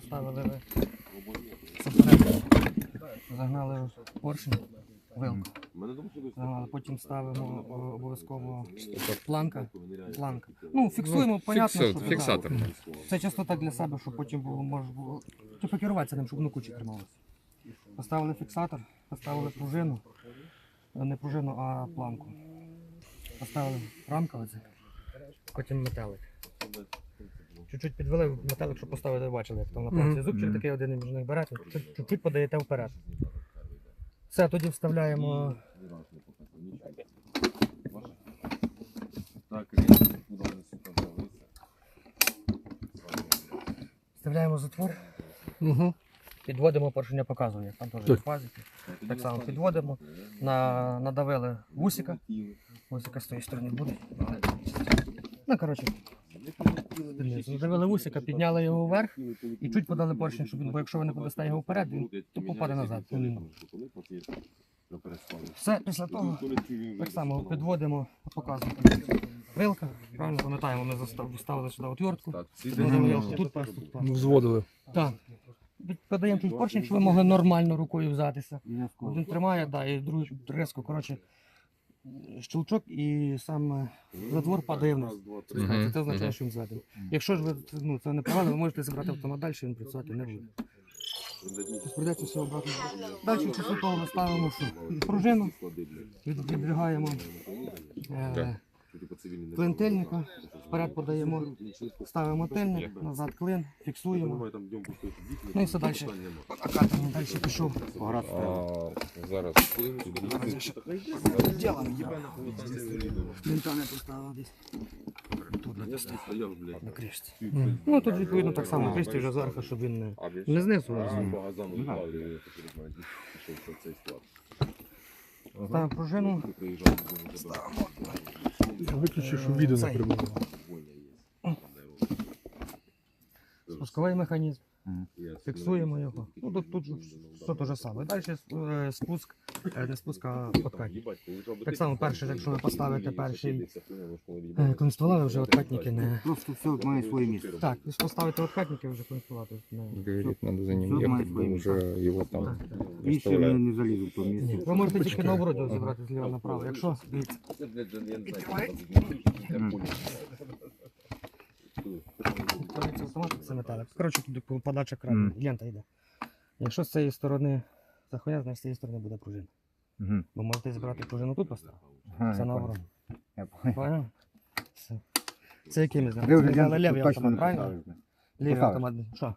поставили ви попередньо. Загнали в поршень, вилку. Загнали, потім ставимо обов'язково планка. планка. Ну, фіксуємо, понятно, Фіксо- що фіксатор. Це чисто так для себе, щоб потім було може було. Типу керуватися ним, щоб воно кучі трималося. Поставили фіксатор, поставили пружину. Е, Не пружину, а планку. Поставили рамковиці, потім метелик. Чуть-чуть підвели метелик, щоб поставити, бачили, як там на планці. Зубчик такий один між них берете, чуть- чуть-чуть подаєте вперед. Все, тоді вставляємо. Вставляємо затвор, Угу. підводимо поршення, показую, як там теж є пазики. Так само підводимо, на, надавили вусика, вусика з тої сторони буде. Ну, коротше, знизу. надавили вусика, підняли його вверх і чуть подали поршень, щоб він, бо якщо ви не подасте його вперед, він то попаде назад. Все, після того так само підводимо, показуємо. Вилка, правильно пам'ятаємо, ми вставили сюди отвертку. Тут пас, тут пас. Взводили. Так. Подаємо чуть поршень, щоб ви могли нормально рукою взятися. Один тримає, да, і другий резко, коротше, щелчок і сам е, затвор падає вниз. Це означає, що він ззаду. Якщо ж ви ну, це не провели, ви можете забрати автомат далі, він працювати не буде. Придеться все обратно. Далі часу того ми ставимо пружину, відбігаємо. е, Так. клин вперед подаємо, ставимо тильник, назад клин, фіксуємо. Ну і все далі. Акатом далі пішов. Зараз. Вінта не поставив десь. Тут на на кришці. Ну тут відповідно так само кришці вже зверху, щоб він не, не знизу. а зверху. Ставимо пружину. Виключи, щоб відео не прибуло. Спусковий механізм. Фіксуємо його. Ну тут, тут все те ж саме. Далі е, спуск, е, не спуск, а подкатник. Так само перше, якщо ви поставите перший е, конструла, ви вже откатники не. Просто все має своє місце. Так, ж поставите откатники, вже конструла не. Говорит, надо за ним має бо уже его там Більше не, не залізу в то місце. Ви можете тільки на обороті забрати зліва направо. Якщо дивіться, автомат, це металик. Коротше, туди подача крану, Мгм. лента йде. Якщо з цієї сторони захуя, значить з цієї сторони буде пружина. Ви можете зібрати пружину тут поставити. Це на оборону. Понял. Це який ми Ми взяли ленту лівий автомат, правильно? Лівий автомат. Що?